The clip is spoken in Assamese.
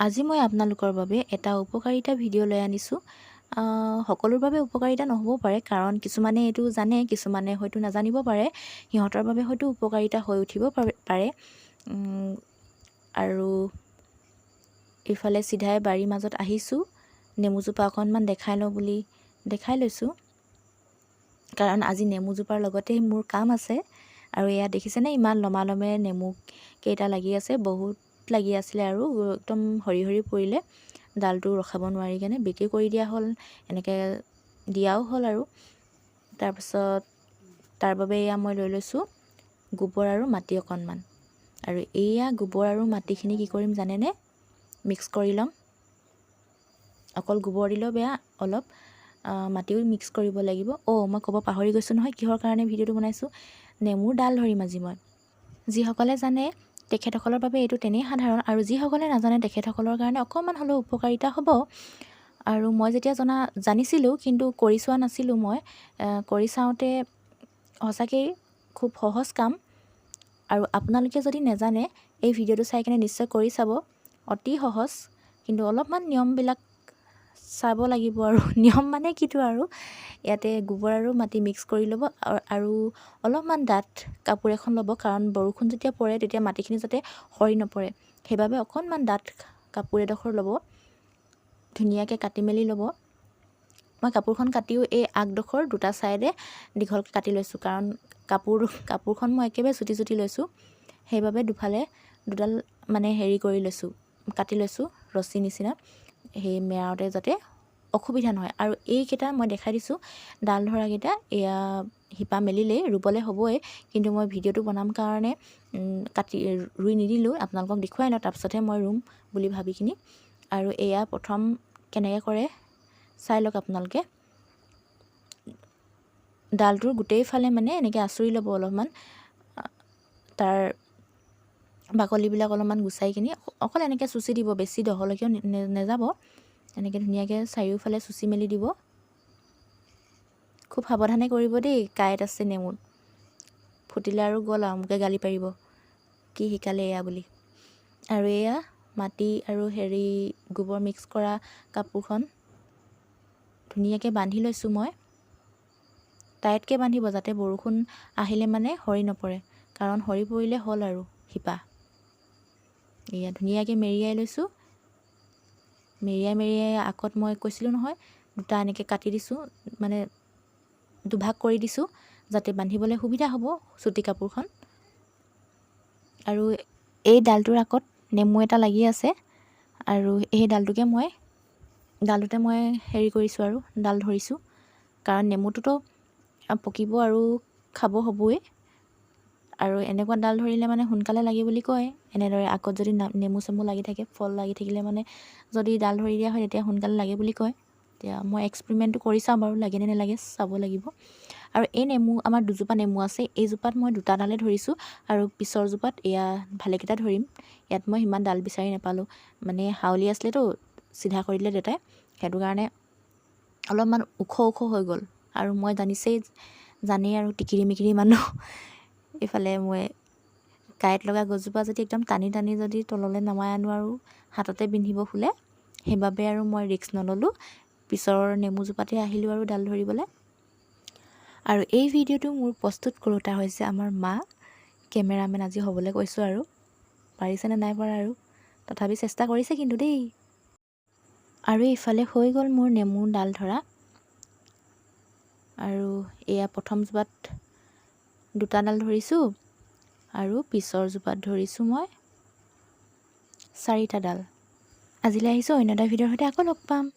আজি মই আপোনালোকৰ বাবে এটা উপকাৰিতা ভিডিঅ' লৈ আনিছোঁ। সকলোৰ বাবে উপকাৰিতা নহ'বও পাৰে কাৰণ কিছুমানে এইটো জানে কিছুমানে হয়তো নাজানিব পাৰে। সিহঁতৰ বাবে হয়তো উপকাৰিতা হৈ উঠিব পাৰে। আৰু ইফালে চিধাই বাৰীৰ মাজত আহিছোঁ। নেমুজোপা অকণমান দেখাই লওঁ বুলি দেখাই লৈছোঁ। কাৰণ আজি নেমুজোপাৰ লগতে মোৰ কাম আছে। আৰু এয়া দেখিছেনে? ইমান লমালমে নেমু কেইটা লাগি আছে। বহুত লাগি আছিলে আৰু একদম সৰি সৰি পৰিলে। ডালটো ৰখাব নোৱাৰি কেনে বিক্ৰী কৰি দিয়া হ'ল এনেকৈ দিয়াও হ'ল আৰু। তাৰপিছত তাৰ বাবে এয়া মই লৈ লৈছোঁ গোবৰ আৰু মাটি অকণমান। আৰু এয়া গোবৰ আৰু মাটিখিনি কি কৰিম জানেনে? মিক্স কৰি ল'ম। অকল গোবৰ দিলেও বেয়া অলপ মাটিও মিক্স কৰিব লাগিব। অ' মই ক'ব পাহৰি গৈছোঁ নহয় কিহৰ কাৰণে ভিডিঅ'টো বনাইছোঁ? নেমুৰ ডাল ধৰিম আজি মই। যিসকলে জানে তেখেতসকলৰ বাবে এইটো তেনেই সাধাৰণ আৰু যিসকলে নাজানে তেখেতসকলৰ কাৰণে অকণমান হ'লেও উপকাৰিতা হ'ব। আৰু মই যেতিয়া জনা জানিছিলোঁ কিন্তু কৰি চোৱা নাছিলোঁ মই কৰি চাওঁতে সঁচাকেই খুব সহজ কাম। আৰু আপোনালোকে যদি নেজানে এই ভিডিঅ'টো চাই কিনে নিশ্চয় কৰি চাব। অতি সহজ কিন্তু অলপমান নিয়মবিলাক চাব লাগিব আৰু নিয়ম মানে কিটো আৰু ইয়াতে গোবৰ আৰু মাটি মিক্স কৰি ল'ব আৰু- অলপমান ডাঠ কাপোৰ এখন ল'ব কাৰণ বৰষুণ যেতিয়া পৰে তেতিয়া মাটিখিনি যাতে সৰি নপৰে। সেইবাবে অকণমান ডাঠ কাপোৰ এডোখৰ ল'ব ধুনীয়াকৈ কাটি মেলি ল'ব। মই কাপোৰখন কাটিও এই আগডোখৰ দুটা ছাইডে দীঘলকৈ কাটি লৈছোঁ কাৰণ কাপোৰ কাপোৰখন মই একেবাৰে চুটি চুটি লৈছোঁ। সেইবাবে দুফালে দুডাল মানে হেৰি কৰি লৈছোঁ কাটি লৈছোঁ ৰছী নিচিনা। সেই মেৰাওঁতে যাতে অসুবিধা নহয়। আৰু এইকেইটা মই দেখাই দিছোঁ। ডাল ধৰাকেইটা এয়া শিপা মেলিলেই ৰুবলৈ হ'বই। কিন্তু মই ভিডিঅ'টো বনাম কাৰণে কাটি ৰুই নিদিলোঁ। আপোনালোকক দেখুৱাই লওঁ তাৰপিছতহে মই ৰুম বুলি ভাবি কিনি আৰু এয়া প্ৰথম কেনেকৈ কৰে চাই লওক আপোনালোকে। ডালটোৰ গোটেইফালে মানে এনেকৈ আঁচুৰি ল'ব অলপমান। তাৰ বাকলিবিলাক অলপমান গুচাই কিনি অক- অকল এনেকৈ চুচি দিব বেছি দহলৈকেও নেযাব। এনেকৈ ধুনীয়াকৈ চাৰিওফালে চুচি মেলি দিব। খুব সাৱধানে কৰিব দেই কাঁইট আছে নেমুত। ফুটিলে আৰু গ'ল আৰু মোকে গালি পাৰিব। কি শিকালে এয়া বুলি। আৰু এয়া মাটি আৰু হেৰি গোবৰ মিক্স কৰা কাপোৰখন ধুনীয়াকৈ বান্ধি লৈছোঁ মই। টাইটকৈ বান্ধিব যাতে বৰষুণ আহিলে মানে সৰি নপৰে কাৰণ সৰি পৰিলে হ'ল আৰু শিপা। এয়া ধুনীয়াকৈ মেৰিয়াই লৈছোঁ। মেৰিয়াই মেৰিয়াই আগত মই কৈছিলোঁ নহয় দুটা এনেকৈ কাটি দিছোঁ মানে দুভাগ কৰি দিছোঁ যাতে বান্ধিবলৈ সুবিধা হ'ব চুটি কাপোৰখন। আৰু এই ডালটোৰ আগত নেমু এটা লাগি আছে আৰু এই ডালটোকে মই ডালটোতে মই হেৰি কৰিছোঁ আৰু ডাল ধৰিছোঁ। কাৰণ নেমুটোতো পকিব আৰু খাব হ'বই। আৰু এনেকুৱা ডাল ধৰিলে মানে সোনকালে লাগে বুলি কয়। এনেদৰে আগত যদি নেমু চেমু লাগি থাকে ফল লাগি থাকিলে মানে যদি ডাল ধৰি দিয়া হয় তেতিয়া সোনকালে লাগে বুলি কয়। এতিয়া মই এক্সপেৰিমেণ্টটো কৰি চাওঁ বাৰু লাগেনে নালাগে চাব লাগিব। আৰু এই নেমু আমাৰ দুজোপা নেমু আছে এইজোপাত মই দুটা ডালে ধৰিছোঁ আৰু পিছৰ জোপাত এয়া ভালেকেইটা ধৰিম। ইয়াত মই সিমান ডাল বিচাৰি নাপালোঁ। মানে হাউলি আছিলেতো চিধা কৰি দিলে দেউতাই। সেইটো কাৰণে অলপমান ওখ ওখ হৈ গ'ল। আৰু মই জানিছেই জানেই আৰু টিকিৰি মিকিৰি মানুহ। এইফালে মই কাঁইট লগা গছজোপা যদি একদম টানি টানি যদি তললৈ নমাই আনো আৰু হাততে পিন্ধিব খোলে সেইবাবে আৰু মই ৰিস্ক নল'লোঁ। পিছৰ নেমুজোপাতে আহিলোঁ আৰু ডাল ধৰিবলৈ। আৰু এই ভিডিঅ'টো মোৰ প্ৰস্তুত কৰোঁতা হৈছে আমাৰ মা কেমেৰামেন আজি হ'বলৈ কৈছোঁ আৰু। পাৰিছেনে নাই পৰা আৰু? তথাপি চেষ্টা কৰিছে কিন্তু দেই। আৰু ইফালে হৈ গ'ল মোৰ নেমু ডাল ধৰা। আৰু এয়া প্ৰথম জোপাত দুটা ডাল ধৰিছোঁ আৰু পিছৰ জোপাত ধৰিছোঁ মই চাৰিটা ডাল আজিলৈ আহিছোঁ অন্য এটা ভিডিঅ'ৰ সৈতে আকৌ লগ পাম।